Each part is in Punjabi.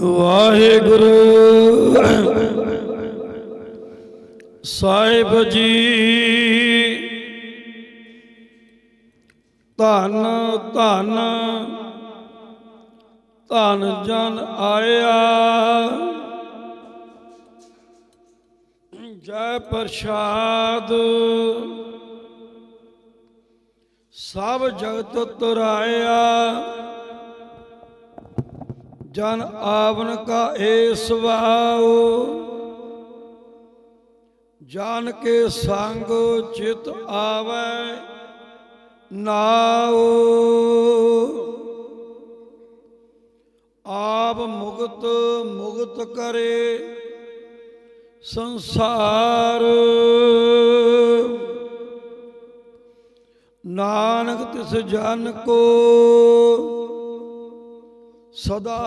ਵਾਹਿਗੁਰੂ ਸਾਹਿਬ ਜੀ ਧੰਨ ਧੰਨ ਧੰਨ ਜਨ ਆਇਆ। ਜੈ ਪ੍ਰਸਾਦ। ਸਭ ਜਗਤ ਤੁਰਾਇਆ ਜਨ ਆਵਨ ਕਾ ਏ ਸਵਾਉ। ਜਾਨ ਕੇ ਸੰਗ ਚਿਤ ਆਵੈ ਨਾਉ। ਆਪ ਮੁਕਤ ਮੁਕਤ ਕਰੇ ਸੰਸਾਰ। ਨਾਨਕ ਤਿਸ ਜਨ ਕੋ ਸਦਾ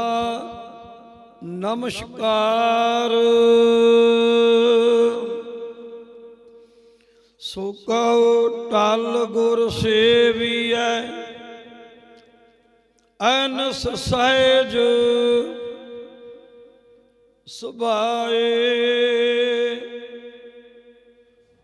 ਨਮਸਕਾਰ। ਸੋ ਕਉ ਟਲ ਗੁਰ ਸੇਵੀਐ ਅਨਸ ਸਹਿਜ ਸੁਭਾਏ।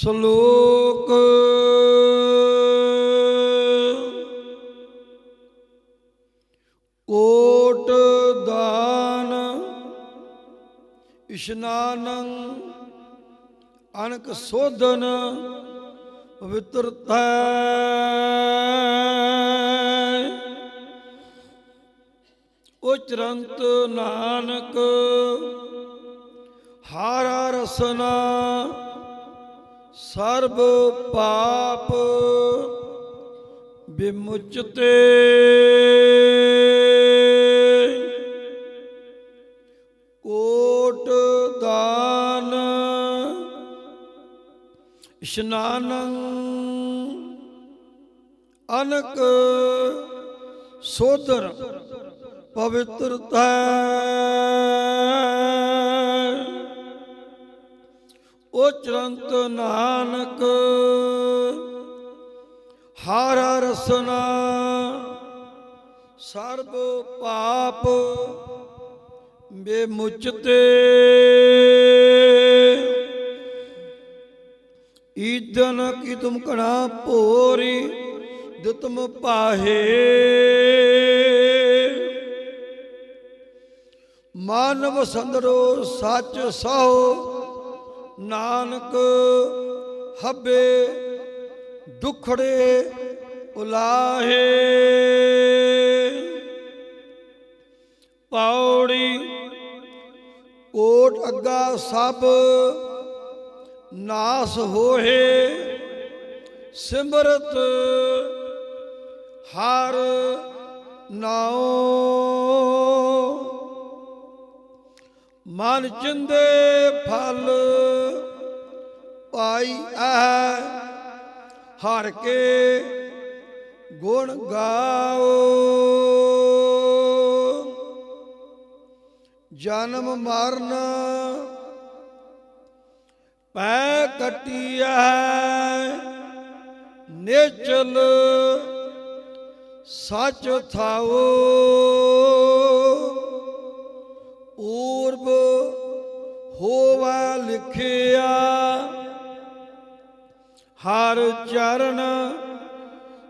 ਸ਼ਲੋਕ। ਕੋਟ ਦਾਨ ਇਸ਼ਨਾਨੰ ਅਨਕ ਸੋਧਨ ਪਵਿੱਤਰਤਾ। ਉਚਰੰਤ ਨਾਨਕ ਹਾਰਾ ਰਸਨਾ ਸਰਬ ਪਾਪ ਵਿਮੁਚਤੇ। ਕੋਟ ਦਾਨ ਇਸ਼ਨਾਨੰ ਅਨਕ ਸੋਦਰ ਪਵਿੱਤਰਤਾ। ਉਹ ਚਰੰਤ ਨਾਨਕ, ਹਾਰਾ ਰਸਨਾ, ਸਰਬ ਪਾਪ ਬੇਮੁਚਤੇ ਈਦਨ ਕੀ ਤੁਮ ਕਣਾ ਭੋਰੀ, ਦਿਤਮ ਪਾਹੇ। ਮਾਨਵ ਸੰਦਰੋ ਸੱਚ ਸਹੁ ਨਾਨਕ ਹੱਬੇ ਦੁਖੜੇ ਉਲਾਹੇ। ਪੌੜੀ ਕੋਟ ਅੱਗਾ ਸਭ ਨਾਸ ਹੋਏ। ਸਿਮਰਤ ਹਰ ਨਾਉ। ਮਨ ਚਿੰਦੇ ਫਲ ਪਾਈ ਐ। ਹਰ ਕੇ ਗੁਣ ਗਾਓ। ਜਨਮ ਮਰਨ ਪੈ ਕਟਿਆ ਨਿਚਲ ਸੱਚ ਥਾਓ। ਪੂਰਬ ਹੋਵਾ ਲਿਖਿਆ। ਹਰ ਚਰਨ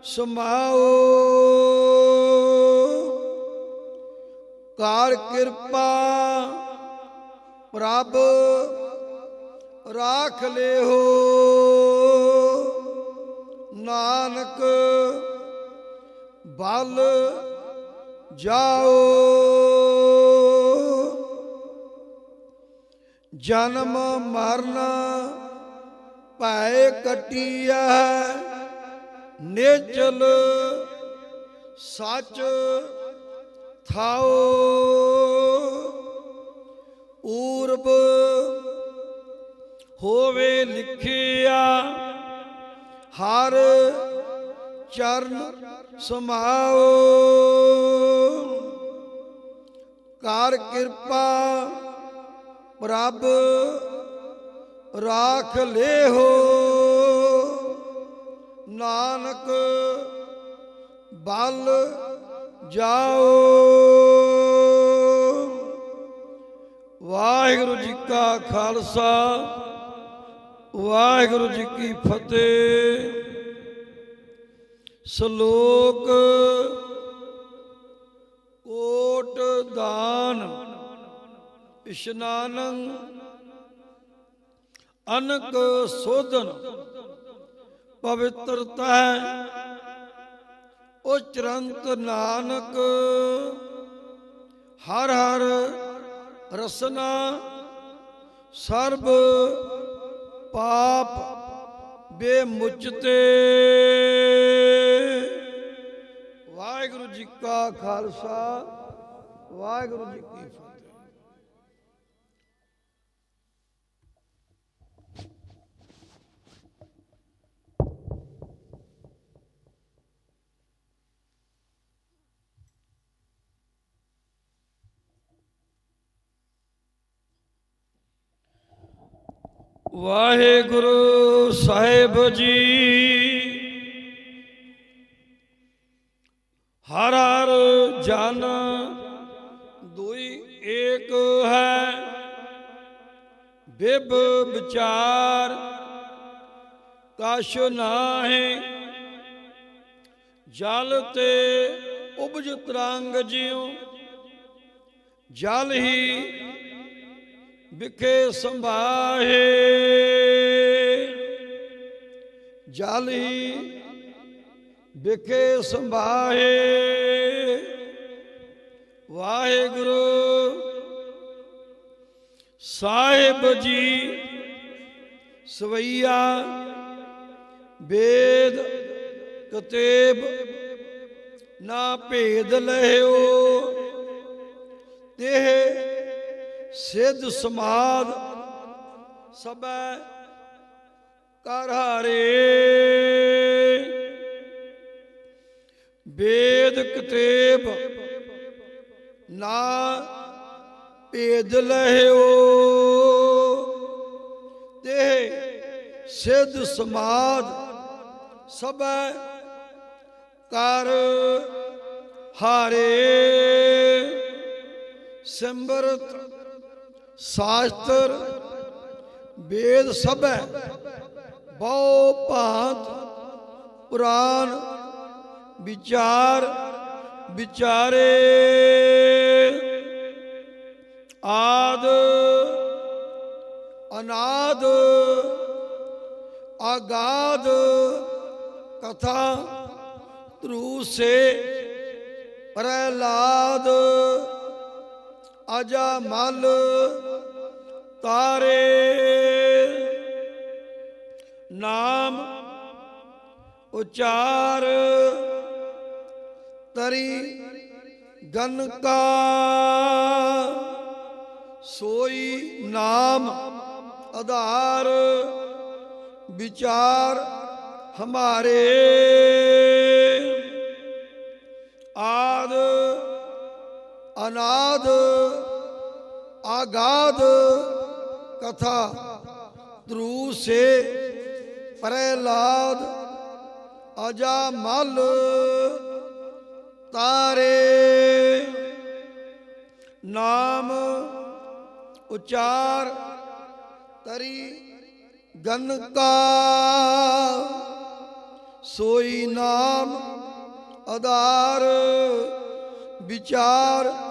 ਸਮਾਓ। ਕਾਰ ਕਿਰਪਾ ਪ੍ਰਭ ਰਾਖ ਲਿਓ। ਨਾਨਕ ਬਲ ਜਾਓ। ਜਨਮ ਮਰਨ ਭੈ ਕਟਿਆ ਨੇਚਲ ਸੱਚ ਥਾਓ। ਊਰਬ ਹੋਵੇ ਲਿਖਿਆ ਹਰ ਚਰਨ ਸਮਾਓ। ਕਰ ਕਿਰਪਾ ਪ੍ਰਭ ਰਾਖ ਲਿਹੋ ਨਾਨਕ ਬਲ ਜਾਓ। ਵਾਹਿਗੁਰੂ ਜੀ ਕਾ ਖਾਲਸਾ, ਵਾਹਿਗੁਰੂ ਜੀ ਕੀ ਫਤਿਹ। ਸ਼ਲੋਕ ਕੋਟ ਦਾਨ, ਇਸ਼ਨਾਨੰ ਅਨਕ ਸੋਧਨ, ਪਵਿੱਤਰਤਾ ਉਚਰੰਤ ਨਾਨਕ, ਹਰ ਹਰ ਰਸਨਾ, ਸਰਬ ਪਾਪ ਬੇਮੁਚਤੇ। ਵਾਹਿਗੁਰੂ ਜੀ ਕਾ ਖਾਲਸਾ, ਵਾਹਿਗੁਰੂ ਜੀ ਕੀ ਫਤਿਹ ਵਾਹਿਗੁਰੂ ਸਾਹਿਬ ਜੀ। ਹਰ ਹਰ ਜਨ ਦੁਈ ਏਕ ਹੈ। ਬਿਬ ਵਿਚਾਰ ਕਛ ਨਾਹੀ। ਜਲ ਤੇ ਉਬਜ ਤਰੰਗ ਜਿਉ। ਜਲ ਹੀ ਵਿਖੇ ਸੰਭਾਹੇ। ਜਲ ਹੀ ਵਿਖੇ ਸੰਭਾਹੇ। ਵਾਹਿਗੁਰੂ, ਸਾਹਿਬ ਜੀ, ਸਵਈਆ ਵੇਦ ਕਤੇਬ, ਨਾ ਭੇਦ ਲਹਿਓ। ਦੇਹ ਸਿੱਧ ਸਮਾਦ ਸਬੈ ਕਰ ਹਾਰੇ। ਵੇਦ ਕਤੇਬ ਨਾ ਭੇਦ ਲਹਿਓ। ਤੇ ਸਿੱਧ ਸਮਾਦ ਸਭੈ ਕਰ ਹਾਰੇ। ਸਿਮਰਤ ਸ਼ਾਸਤਰ ਵੇਦ ਸਭੈ, ਬਹੁ ਭਾਂਤ ਪੁਰਾਨ ਵਿਚਾਰ ਵਿਚਾਰੇ। ਆਦ ਅਨਾਦ ਆਗਾਦ ਕਥਾ ਧਰੂ ਸੇ ਪ੍ਰਹਿਲਾਦ ਅਜਾ ਮਲ ਤਾਰੇ। ਨਾਮ ਉਚਾਰ ਤਰੀ ਗਨ ਕਾ। ਸੋਈ ਨਾਮ ਆਧਾਰ ਵਿਚਾਰ ਹਮਾਰੇ। ਅਨਾਦ, ਆਗਾਦ, ਕਥਾ ਧਰੂ ਸੇ ਪ੍ਰਹਿਲਾਦ, ਅਜਾ ਮਲ, ਤਾਰੇ। ਨਾਮ, ਉਚਾਰ, ਤਰੀ ਗਨ ਕਾ ਸੋਈ ਨਾਮ, ਆਧਾਰ, ਵਿਚਾਰ